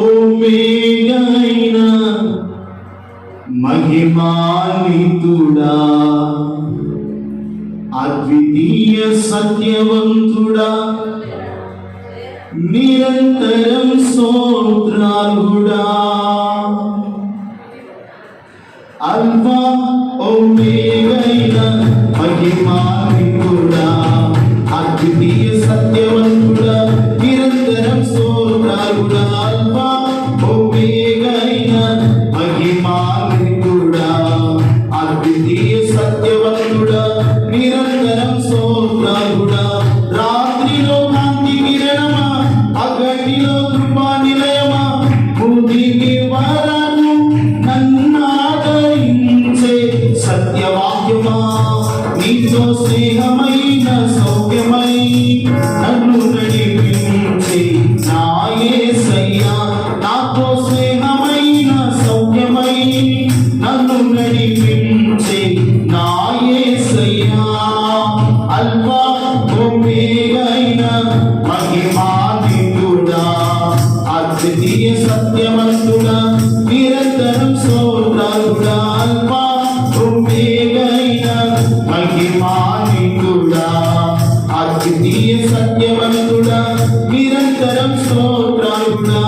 ఓమేగైన మహిమాన్వితుడా అద్వితీయ సత్యవంతుడా నిరంతరం స్తోత్రాలుడా అల్ఫా ఓమేగైన మహిమాన్వితుడా అద్వితీయ సత్య స్తోత్రాలుడా అల్వా ఒమేగైన మహిమానితుడా అద్వితీయ సత్యవంతుడా నిరంతరం స్తోత్రాలుడా అల్వా ఒమేగైన మహిమానితుడా అద్వితీయ సత్యవంతుడా నిరంతరం స్తోత్రాలుడా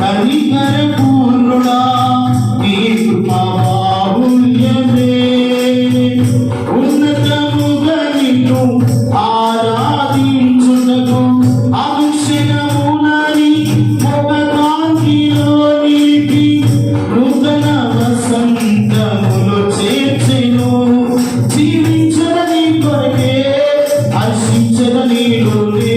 కనికర పూర్ణుడా నీ కృపా బాహుల్యమే ఉన్నతముగా నిన్ను ఆరాధించుటకు అంశనములని ఒక కాంతిలో నిలిపి నూతన వసంతములు చేర్చెను. జీవించదని కొరకే హర్షించదని లోనే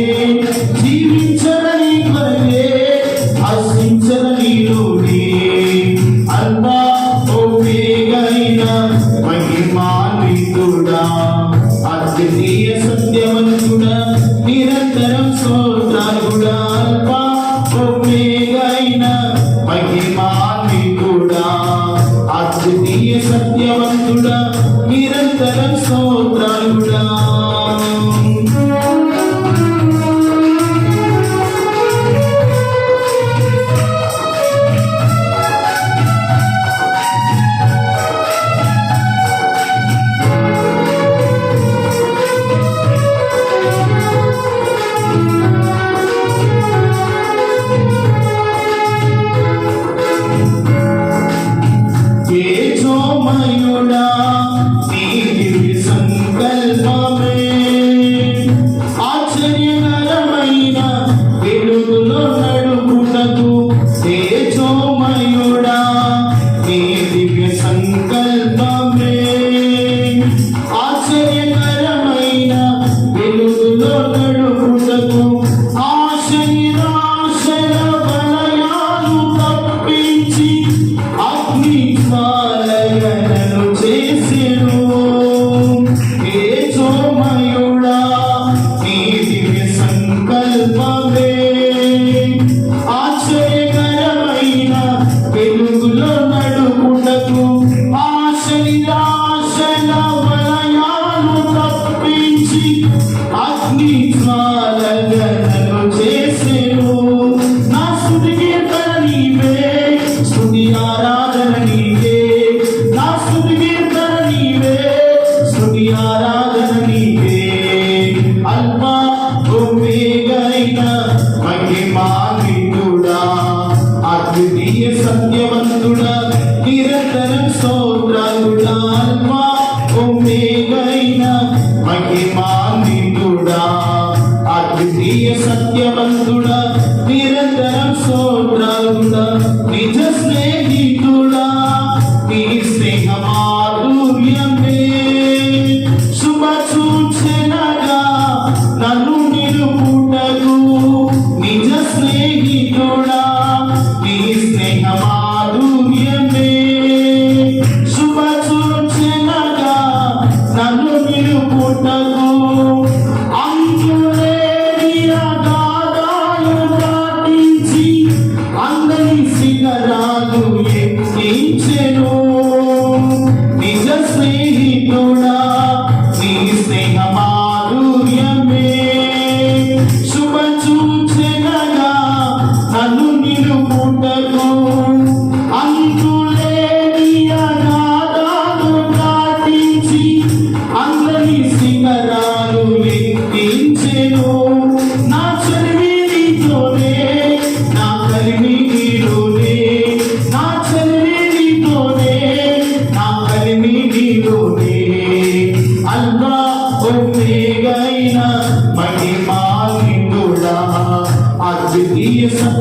നിത്യ സത്യവന്തുട നിരന്തരം സോ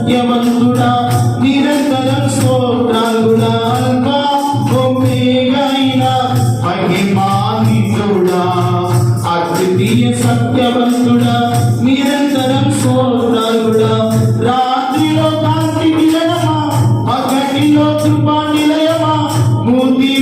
సత్యవంతుడా నిరంతరం స్తోత్రాలుడా అల్పా ఒమేగైనా మహిమానితుడా అద్వితీయ సత్యవంతుడా నిరంతరం స్తోత్రాలుడా. రాత్రిలో కాంతి నిలయమా పగటిలో కృపా నిలయమా మూర్తి